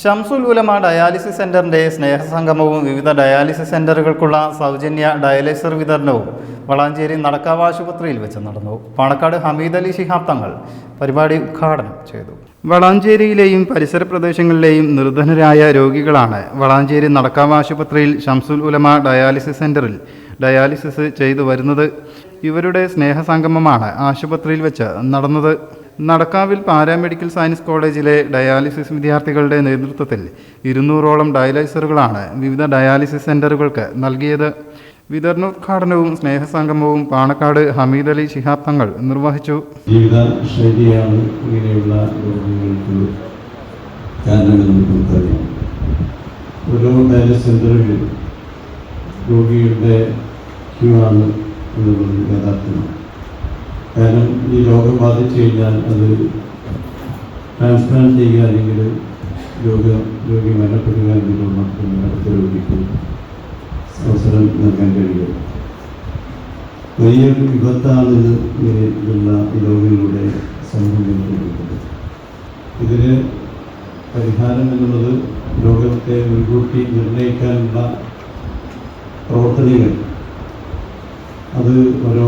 Shamsul Ulama dialysis സെന്ററിന്റെ സ്നേഹസംഗമവും വിവിധ dialysis സെന്ററുകൾക്കുള്ള സൗജന്യ ഡയാലിസർ വിതരണവും വളാഞ്ചേരി നടക്കാവ് ആശുപത്രിയിൽ വെച്ച് നടന്നു. പാണക്കാട് ഹമീദ് അലി ശിഹാബ് തങ്ങൾ പരിപാടി ഉദ്ഘാടനം ചെയ്തു. വളാഞ്ചേരിയിലെയും പരിസര പ്രദേശങ്ങളിലെയും നിർധനരായ രോഗികളാണ് വളാഞ്ചേരി നടക്കാവ് ആശുപത്രിയിൽ ഷംസുൽ ഉലമ ഡയാലിസിസ് സെന്ററിൽ ഡയാലിസിസ് ചെയ്തു വരുന്നത്. ഇവരുടെ സ്നേഹസംഗമമാണ് ആശുപത്രിയിൽ വെച്ച് നടന്നത്. നടക്കാവിൽ പാരാമെഡിക്കൽ സയൻസ് കോളേജിലെ ഡയാലിസിസ് വിദ്യാർത്ഥികളുടെ നേതൃത്വത്തിൽ ഇരുന്നൂറോളം ഡയാലിസറുകളാണ് വിവിധ ഡയാലിസിസ് സെന്ററുകൾക്ക് നൽകിയത്. വിതരണോദ്ഘാടനവും സ്നേഹസംഗമവും പാണക്കാട് ഹമീദ് അലി ശിഹാബ് തങ്ങൾ നിർവഹിച്ചു. ഓരോ രോഗികളുടെ ക്യൂ ആണ് എന്നുള്ളത് യാഥാർത്ഥ്യമാണ്. കാരണം ഈ രോഗം ബാധിച്ചു കഴിഞ്ഞാൽ അത് ട്രാൻസ്പ്ലാന്റ് ചെയ്യുക അല്ലെങ്കിൽ രോഗ രോഗി മരണപ്പെടുക എന്നുള്ള മാത്രമേ അടുത്ത രോഗിക്ക് അവസരം നൽകാൻ കഴിയുള്ളൂ വലിയൊരു വിപത്താണ് ഇത് ഇങ്ങനെയുള്ള ഈ രോഗങ്ങളുടെ സമൂഹം ഇതിന് പരിഹാരം എന്നുള്ളത് രോഗത്തെ മുൻകൂട്ടി നിർണയിക്കാനുള്ള പ്രവർത്തനങ്ങൾ. അത് ഓരോ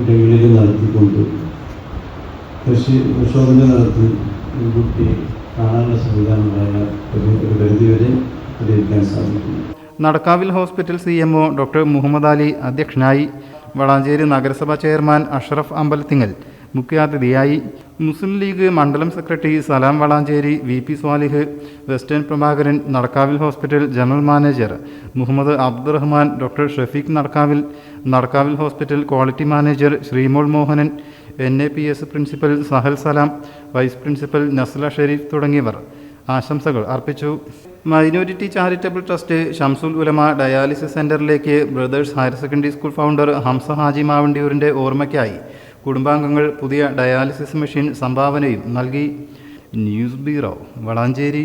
ഇടങ്ങളിലും നടത്തിക്കൊണ്ട് കൃഷി പരിശോധന നടത്തി കുട്ടിയെ കാണാനുള്ള സംവിധാനമായ ഒരു പരിധിവരെ പരിഹരിക്കാൻ സാധിക്കുന്നു. നടക്കാവിൽ hospital C M O doctor Muhammad Ali അധ്യക്ഷനായി വളാഞ്ചേരി നഗരസഭാ ചെയർമാൻ അഷ്റഫ് അമ്പലത്തിങ്ങൽ മുഖ്യാതിഥിയായി മുസ്ലിം ലീഗ് മണ്ഡലം secretary Salam Valanchery V P Swalih western Prabhakaran നടക്കാവിൽ hospital general manager Muhammad Abdurahman doctor Shafeeq നടക്കാവിൽ നടക്കാവിൽ hospital quality manager Sreemol Mohanan N A P S principal Sahal Salam vice principal Nasla Sherif തുടങ്ങിയവർ ആശംസകൾ അർപ്പിച്ചു. Minority charitable trust Shamsul Ulama dialysis സെന്ററിലേക്ക് brothers higher secondary school founder Hamsa Haji മാവണ്ടിയൂരിന്റെ ഓർമ്മയ്ക്കായി കുടുംബാംഗങ്ങൾ പുതിയ dialysis machine സംഭാവനയും നൽകി. News bureau Valanchery.